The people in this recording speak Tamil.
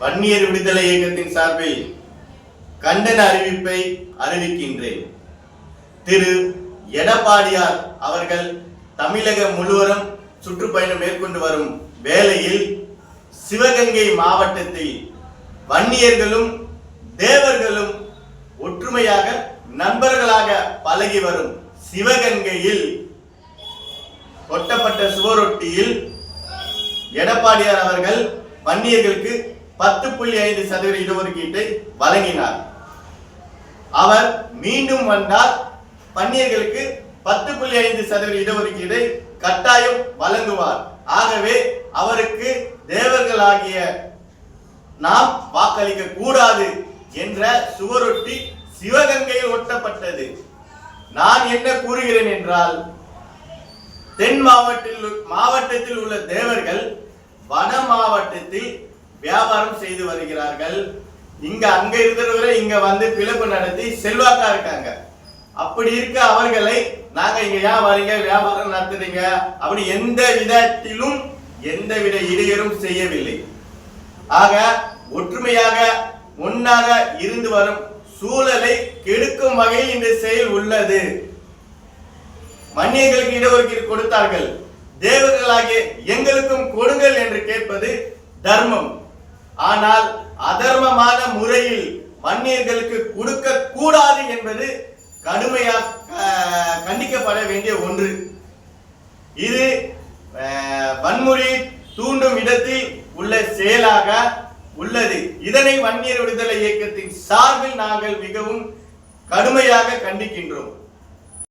வன்னியர் விடுதலை இயக்கத்தின் சார்பில் கண்டன அறிவிப்பை அறிவிக்கின்றேன். திரு. எடப்பாடியார் அவர்கள் தமிழகம் முழுவதும் சுற்றுப்பயணம் மேற்கொண்டு வரும் வேளையில் சிவகங்கை மாவட்டத்தில் வன்னியர்களும் தேவர்களும் ஒற்றுமையாக நண்பர்களாக பழகி வரும் சிவகங்கையில் ஒட்டப்பட்ட சுவரொட்டியில் எடப்பாடியார் அவர்கள் வன்னியர்களுக்கு பத்து புள்ளி ஐந்து சதவீத இடஒதுக்கீட்டை வழங்கினார். அவர் மீண்டும் வந்தால் பன்னியர்களுக்கு பத்து புள்ளி ஐந்து சதவீத இடஒதுக்கீடை கட்டாயம் வழங்குவார். ஆகவே அவருக்கு தேவர்களாகிய நாம் வாக்களிக்க கூடாது என்ற சுவரொட்டி சிவகங்கையில் ஒட்டப்பட்டது. நான் என்ன கூறுகிறேன் என்றால் தென் மாவட்டத்தில் மாவட்டத்தில் உள்ள தேவர்கள் வன மாவட்டத்தில் வியாபாரம் செய்து வருகிறார்கள். இங்க அங்க இருக்கிறவரை இங்க வந்து பிழப்பு நடத்தி செல்வாக்கா இருக்காங்க. அப்படி இருக்க அவர்களை நாங்க இங்க ஏன் வரீங்க வியாபாரம் நடத்துறீங்க. அப்படி எந்த விதத்திலும் எந்த வித இடையரும் செய்யவில்லை. ஆக ஒற்றுமையாக ஒன்னாக இருந்து வரும் சூழலை கெடுக்கும் வகையில் இந்த செயல் உள்ளது. மன்னியர்களுக்கு இடஒதுக்கீடு கொடுத்தார்கள். தேவர்களாகிய எங்களுக்கும் கொடுங்கள் என்று கேட்பது தர்மம். ஆனால் அதர்மமான முறையில் வன்னியர்களுக்கு கொடுக்க கூடாது என்பது கடுமையாக கண்டிக்கப்பட வேண்டிய ஒன்று. இது வன்முறை தூண்டும் இடத்தில் உள்ள செயலாக உள்ளது. இதனை வன்னியர் விடுதலை இயக்கத்தின் சார்பில் நாங்கள் மிகவும் கடுமையாக கண்டிக்கின்றோம்.